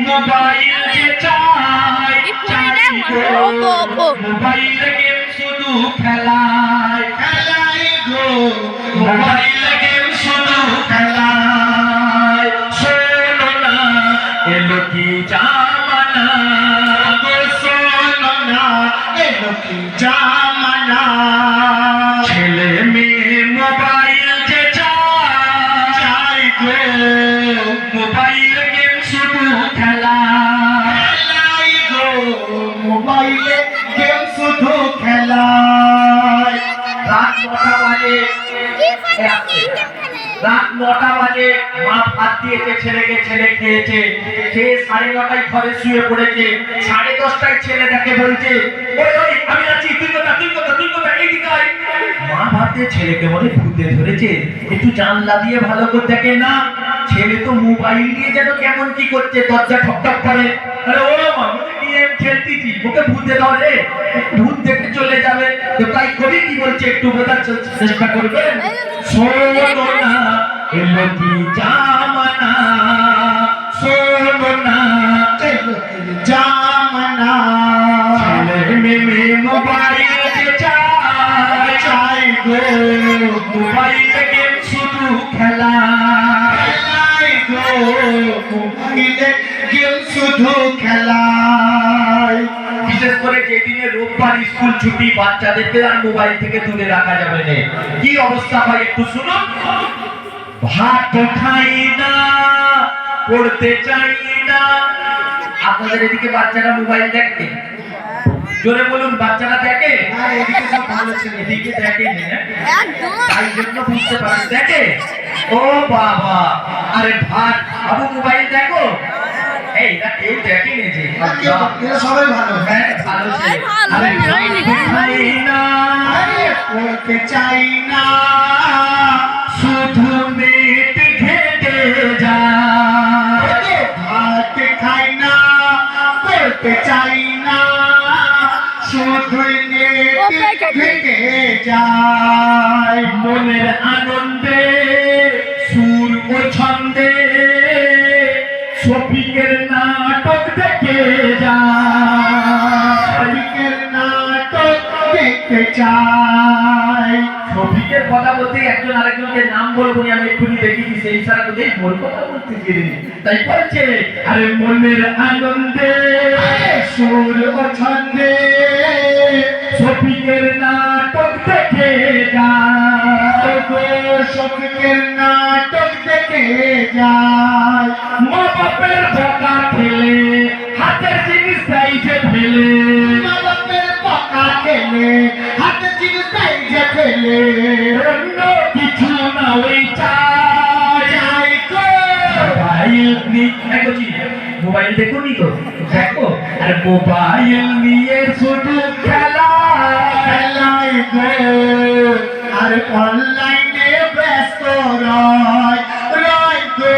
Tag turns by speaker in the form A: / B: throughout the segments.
A: Mobile যে চাই চাই মোবাইল গেম শুধু খেলায় রাত নটা বাজে, মা ভাত দিয়েছে ছেলেকে ছেলে খেয়েছে। খেয়ে সাড়ে নটায় ঘরে শুয়ে পড়েছে। সাড়ে দশটায় ছেলে দেখে বলছে, ওই ওই, আমি আছি, তুই কোথা তুই কোথা তুই কোথা এইদিকে আয়। মা ভাবতে ছেলেকে বলে, ভূতে ধরেছে, একটু জানলা দিয়ে ভালো করে দেখে না। ছেলে তো মোবাইল দিয়ে যেন কেমন কি করছে, দরজা ঠক ঠক করে। আরে, ও মা গেম খেলতেছি, ওকে ভূতে ধরে ভূত দেখে চলে যাবে। তো তাই কবি কি বলছে, একটু বোঝার চেষ্টা করবেন শোনো না এলো কি জামানা। শোনো না এলো কি জামানা ছেলে মেয়ে মোবাইল চায় চাই গো মোবাইল গেম শুধু খেলা। খেলাই গো মোবাইলে গেম শুধু খেলায় বিশেষ করে যেদিনে রোববার স্কুল ছুটি বাচ্চাদেরকে আর মোবাইল থেকে দূরে রাখা যাবে না। কি অবস্থা হয় একটু শুনুন ভাত খাই না পড়তে চাই না। আপনাদের এদিকে বাচ্চারা মোবাইল দেখে? জোরে বলুন বাচ্চারা দেখে? এদিকে সব ভালো ছেলে এদিকে দেখে তাই জন্য বুঝতে পারেন দেখে? ও বাবা আরে ভাত আবু মোবাইল দেখো? এই না কেউ দেখে নি যে
B: এরা সবাই ভালো।
A: হ্যাঁ ভালো।
C: এই ভালো,
A: আরে
C: ভালোই
A: ভাত না
B: আরে চাই না
A: শুধু মেট খেতে যায়
B: ভাত খাই না পড়তে চাই না শুধুই নেট থেকে যায়।
A: মনের আনন্দে
B: দেখতে চাই।
A: শফিকের কথা বলতে একজন আরেকজনকে নাম বলব আমি এক্ষুনি ইশারা করতে ভুল কথা বলতে গিয়ে তাই বলছে আরে মনের আনন্দে
B: সুর ও ছন্দে
A: শফিকের নাটক দেখে
B: শফিকের নাটক দেখে যায়
A: মা বাপের বকা খেলে মোবাইল দেখো নি তো? দেখো। আর মোবাইল নিয়ে শুধু খেলা।
B: আর অনলাইনে ব্যস্ত রয় রয় গো।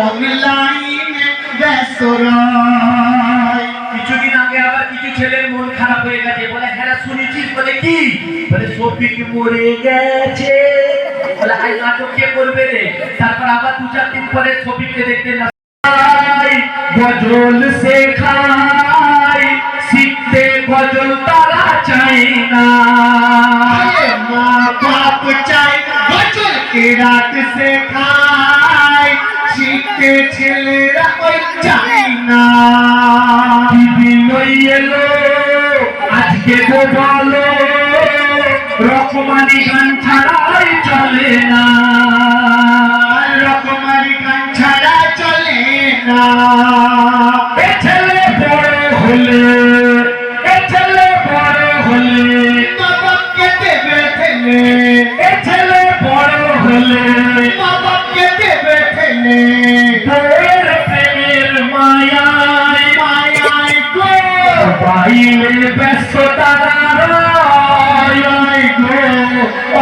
B: অনলাইনে ব্যস্ত রয়।
A: কিছুদিন আগে আবার কিছু ছেলের মন খারাপ হয়ে গেছে। বলে হ্যাঁ শুনেছিস? বলে কি? বলে সফিক মরে গেছে। বলে আই নাটক কে করবে রে? তারপর আবার দু চার দিন পরে সফিককে দেখতে গজল শেখাই শিখতে গজল তারা চাই না
B: মা বাপ চাই বছর কে রাত সে শিখতে ছেলেরা ওই চাই না
A: এলো আজকে তো বলো রকমারি গান ছাড়াই চলে না
B: না
A: ছেলে বড় হলে ছেলে বড় হলে
B: মা বাপকে দেবে
A: ছেলে বড় হলে
B: মা দেবে ফেলে
A: বউয়ের প্রেমের মায়ায়
B: মায়ায় গো।
A: বাইরে ব্যস্ত তারা
B: গো।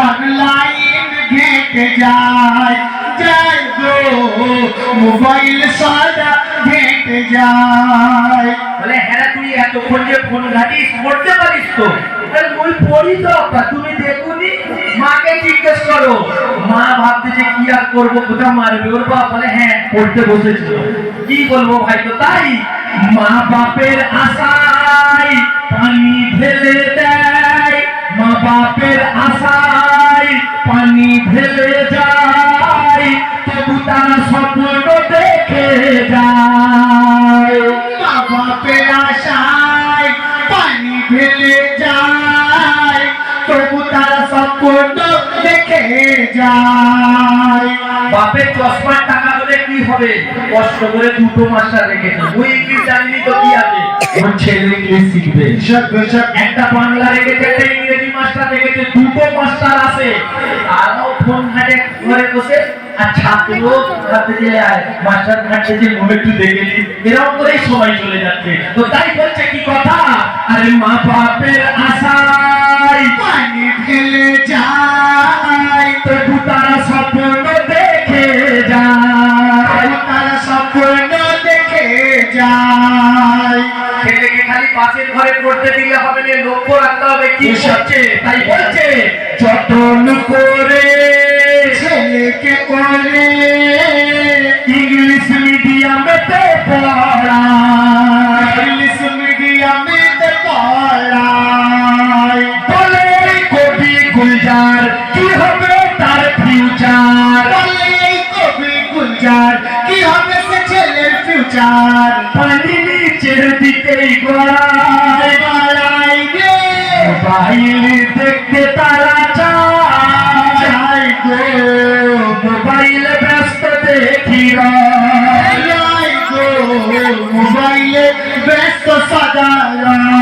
B: অনলাইন ঘেটে যায় যায় মোবাইল সারা ঘেটে যায়।
A: বলে হ্যাঁ তুই এতক্ষণ যে ফোন ঘাটিস, পড়তে পারিস তো? মই পড়ি তো তুমি দেখুনি, মাকে জিজ্ঞেস করো। মা ভাবতে যে কি আর করব কোথা মারবে ওর বাপ? বলে হ্যাঁ পড়তে বসেছিল কি বলব ভাই, তো তাই। মা বাপের আশায় যায়।
B: মা বাপের পানি ফেলে যায়। তবু তারা স্বপ্ন দেখে যায়।
A: বাপের চশমার টাকা হলে কি হবে? কষ্ট করে দুটো মাস্টার রেখেছে। ওই ইংলিশ জানিনি তো কি আছে? ওর ছেলে ইংলিশ শিখবে? একটা বাংলা রেখেছে একটা ইংরেজি মাস্টার রেখেছে দুটো মাস্টার আছে। আরও ফোন ঘাটে ঘরে বসে আর ছাত্র যে আয় মাস্টার ঘাটে যে মুখ একটু দেখে নি এরকম করেই সময় চলে যাচ্ছে। তো তাই বলছে কি কথা? আরে মা বাপের আশায়
B: পানি ফেলে যায়
A: তবু তারা স্বপ্ন দেখে যায়।
B: তারা স্বপ্ন দেখে যায়।
A: ছেলেকে খালি পাশের ঘরে পড়তে দিলে হবে না লক্ষ্য রাখতে হবে কি করছে? তাই বলছে যতন করে গড়ায়
B: পাড়ায় গে
A: মোবাইল দেখতে তারা চায়
B: গো।
A: মোবাইল ব্যস্ত দেখি রায়।
B: গো। মোবাইলে ব্যস্ত সাদারা